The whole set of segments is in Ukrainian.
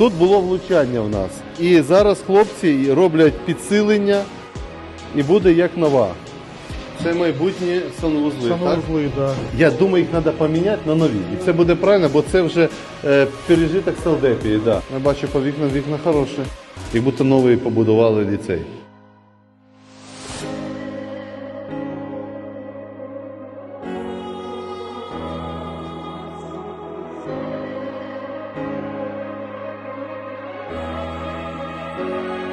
Тут було влучання в нас. І зараз хлопці роблять підсилення і буде як нова. Це майбутні санвузли. Так? Да. Я думаю, їх треба поміняти на нові. І це буде правильно, бо це вже е, пережиток Салдепії. Да. Я бачу по вікнам вікна хороші. Як будто новий побудували ліцей. Thank you.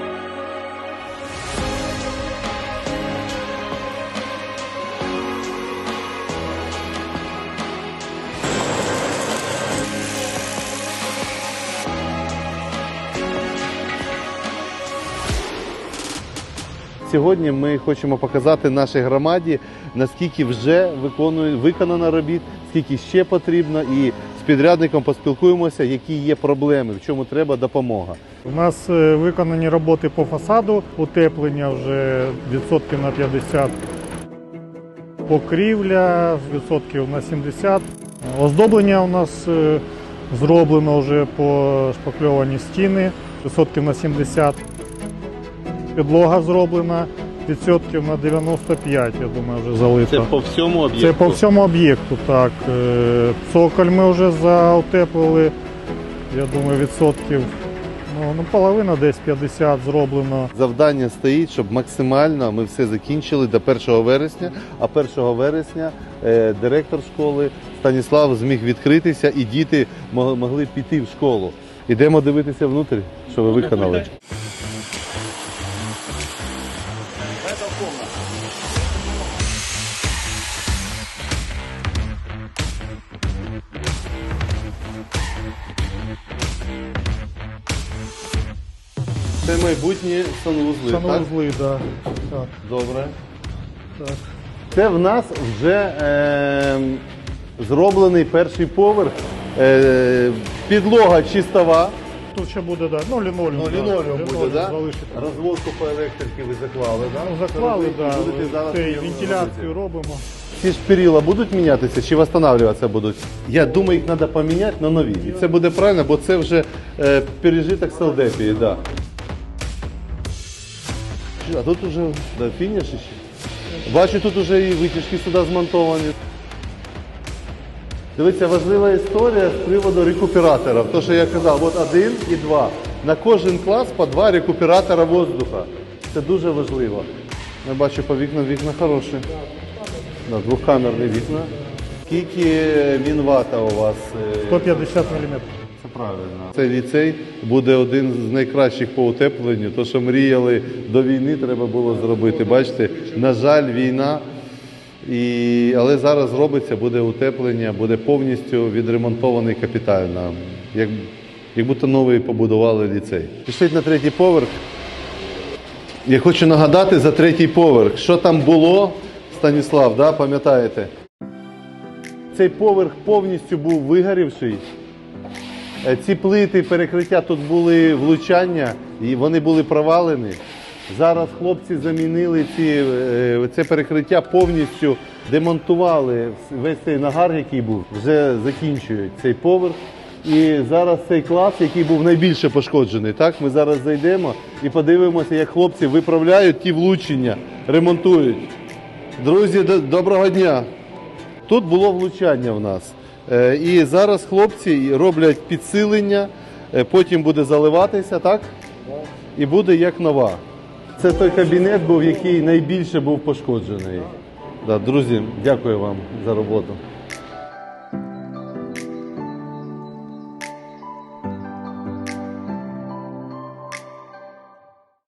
Сьогодні ми хочемо показати нашій громаді, наскільки вже виконує, виконано робіт, скільки ще потрібно, і з підрядником поспілкуємося, які є проблеми, в чому треба допомога. У нас е, виконані роботи по фасаду, утеплення вже відсотків на 50, покрівля відсотків на 70. Оздоблення у нас е, зроблено вже по шпакльовані стіни, відсотків на 70. Підлога зроблена, відсотків на 95, я думаю, вже залита. по всьому об'єкту. Це по всьому об'єкту, так. Е, Цоколь ми вже заутеплили, я думаю, відсотків. Ну, ну, половина десь 50 зроблено. Завдання стоїть, щоб максимально ми все закінчили до 1 вересня. А 1 вересня е, директор школи Станіслав зміг відкритися і діти мо- могли піти в школу. Ідемо дивитися внутрі, що ви виконали. Це майбутні санвузли, так? Санузли, да. так. Добре. Так. Це в нас вже е, зроблений перший поверх. Е, підлога чистова. Тут ще буде, да. ну лінолеум. Ну, да. лінолеум буде, да? залишити. Розводку по електриці ви заклали, да? Ну, заклали, Це да. вентиляцію робимо. Ці ж перила будуть мінятися чи встановлюватися будуть? Я думаю, їх треба поміняти на нові. І це буде правильно, бо це вже е, пережиток Салдепії, да. А тут уже да, фініш ще. Бачу, тут вже і витяжки сюди змонтовані. Дивіться, важлива історія з приводу рекуператора. То, що я казав, от один і два. На кожен клас по два рекуператора воздуха. Це дуже важливо. Я бачу по вікнам вікна хороші. Да, двохкамерні вікна. Скільки він вата у вас? е, 150 мм. Це правильно. Цей ліцей буде один з найкращих по утепленню. То, що мріяли до війни, треба було зробити. Бачите, на жаль, війна. І... Але зараз робиться, буде утеплення, буде повністю відремонтований капітально. Як, як будто новий побудували ліцей. Пішліть на третій поверх. Я хочу нагадати за третій поверх, що там було, Станіслав, да, пам'ятаєте? Цей поверх повністю був вигорівший. Е, Ці плити перекриття тут були влучання, і вони були провалені. Зараз хлопці замінили ці, е, це перекриття повністю демонтували весь цей нагар, який був, вже закінчують цей поверх. І зараз цей клас, який був найбільше пошкоджений, так ми зараз зайдемо і подивимося, як хлопці виправляють ті влучення, ремонтують. Друзі, доброго дня! Тут було влучання в нас. Е, І зараз хлопці роблять підсилення, е, потім буде заливатися, так? І буде як нова. Це той кабінет був, який найбільше був пошкоджений. Друзі, дякую вам за роботу.